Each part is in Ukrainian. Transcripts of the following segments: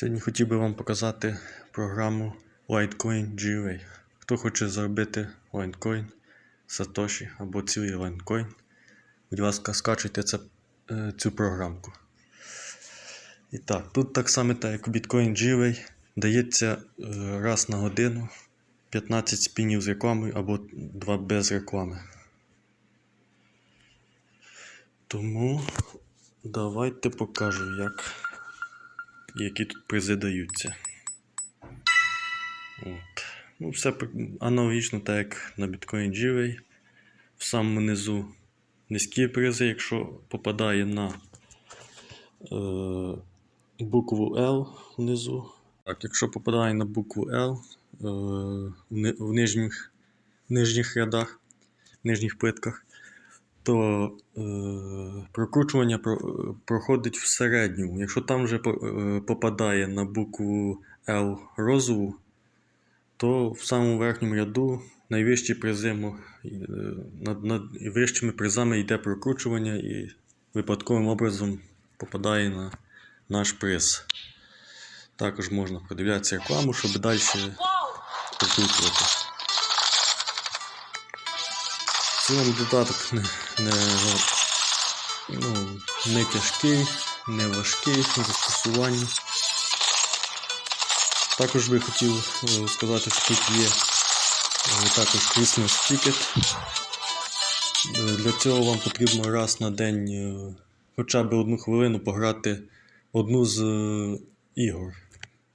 Сьогодні хотів би вам показати програму Litecoin GUA. Хто хоче заробити Litecoin, Satoshi або цілий Litecoin, будь ласка, скачуйте це, е, цю програмку. І так, тут так само, так як Bitcoin GUA, дається е, раз на годину 15 спінів з рекламою або 2 без реклами. Тому давайте покажу, як які тут призи даються. От. Ну, все аналогічно, так як на Bitcoin GWay. В самому низу низькі призи, якщо попадає на е, букву L внизу. Так, якщо попадає на букву L е, в нижніх, нижніх рядах, в нижніх плитках, то е, прокручування про, проходить в середньому. Якщо там вже е, попадає на букву L розову, то в самому верхньому ряду найвищі призи е, над, над вищими призами йде прокручування і випадковим образом попадає на наш приз. Також можна подивлятися рекламу, щоб далі прокручувати. Цілому додаток не, не, ну, не тяжкий, не важкий на застосуванні. Також би хотів е, сказати, що тут є е, також Christmas Ticket. Е, Для цього вам потрібно раз на день хоча б одну хвилину пограти одну з ігор.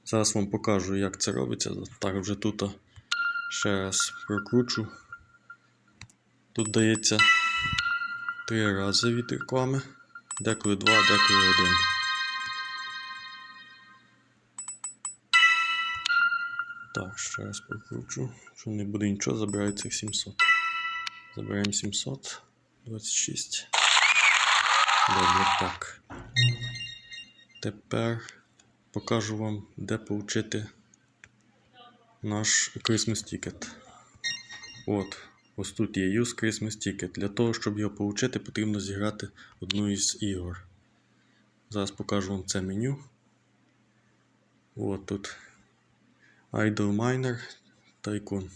Зараз вам покажу, як це робиться. Так вже тут ще раз прокручу. Тут дається три рази від реклами. Деколи два, деколи один. Так, ще раз прокручу. Що не буде нічого, забираю цих 700. Забираємо 700. 26. Добре, так. Тепер покажу вам, де получити наш Christmas Ticket. От, ось тут є Use Christmas Ticket. Для того, щоб його отримати, потрібно зіграти одну із ігор. Зараз покажу вам це меню. От тут Idle Miner Tycoon.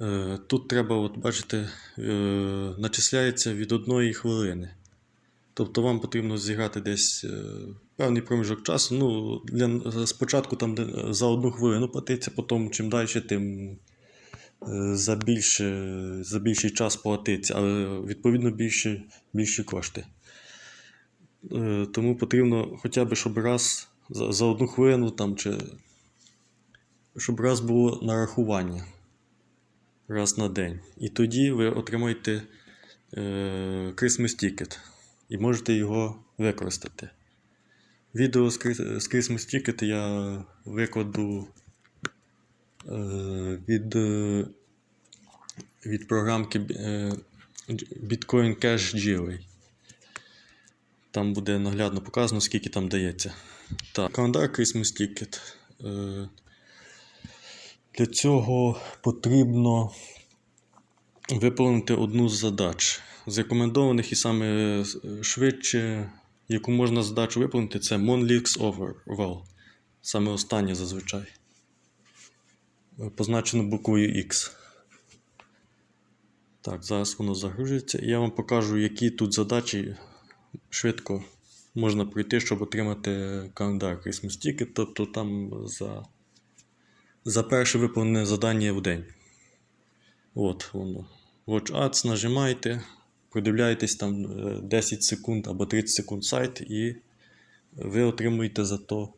Е, Тут треба, от бачите, е, начисляється від одної хвилини. Тобто вам потрібно зіграти десь е, певний проміжок часу. Ну, для, спочатку там за одну хвилину платиться, потім чим далі, тим за, більше, за більший час платиться, але відповідно більше, більші кошти. Е, Тому потрібно хоча б, щоб раз за, за одну хвилину там, чи щоб раз було нарахування раз на день. І тоді ви отримаєте е, Christmas Ticket і можете його використати. Відео з Christmas Ticket я викладу е, від, е, від програмки е, Bitcoin Cash Jewelry. Там буде наглядно показано, скільки там дається. Так, календар Christmas Ticket. Е, для цього потрібно виповнити одну з задач. З рекомендованих і саме е, швидше, яку можна задачу виповнити, це Monlix Overwell. Саме останнє зазвичай. Е, Позначено буквою X. Так, зараз воно загружується. І я вам покажу, які тут задачі швидко можна пройти, щоб отримати календар Christmas Ticket. Тобто там за за перше виповнене завдання в день. От воно. Watch Ads нажимаєте, продивляєтесь там е, 10 секунд або 30 секунд сайт, і ви отримуєте за то.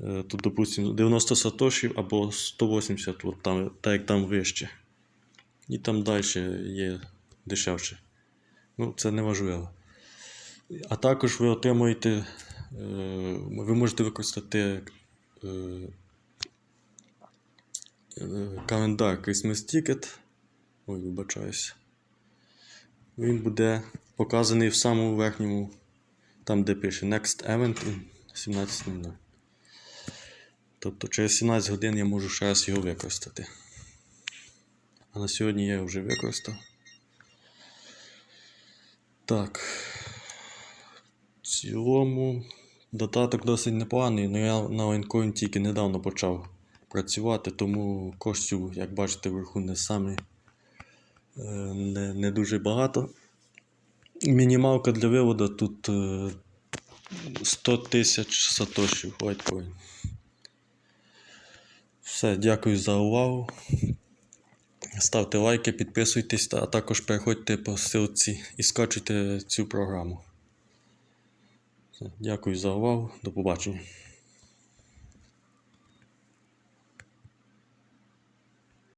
Е, Тут, допустимо, 90 сатошів або 180, от там, так як там вище. І там далі є дешевше. Ну, це не важливо. А також ви отримуєте, е, ви можете використати е, календар Christmas Ticket. Ой, вибачаюся. Він буде показаний в самому верхньому, там де пише Next Event 17.00. Тобто через 17 годин я можу ще раз його використати. А на сьогодні я його вже використав. Так. В цілому Додаток досить непоганий, але я на OneCoin тільки недавно почав працювати, тому коштів, як бачите, вверху не самі е, не, не дуже багато. Мінімалка для виводу тут е, 100 тисяч сатошів Litecoin. Все, дякую за увагу. Ставте лайки, підписуйтесь, а також переходьте по ссылці і скачуйте цю програму. Все, Дякую за увагу. До побачення.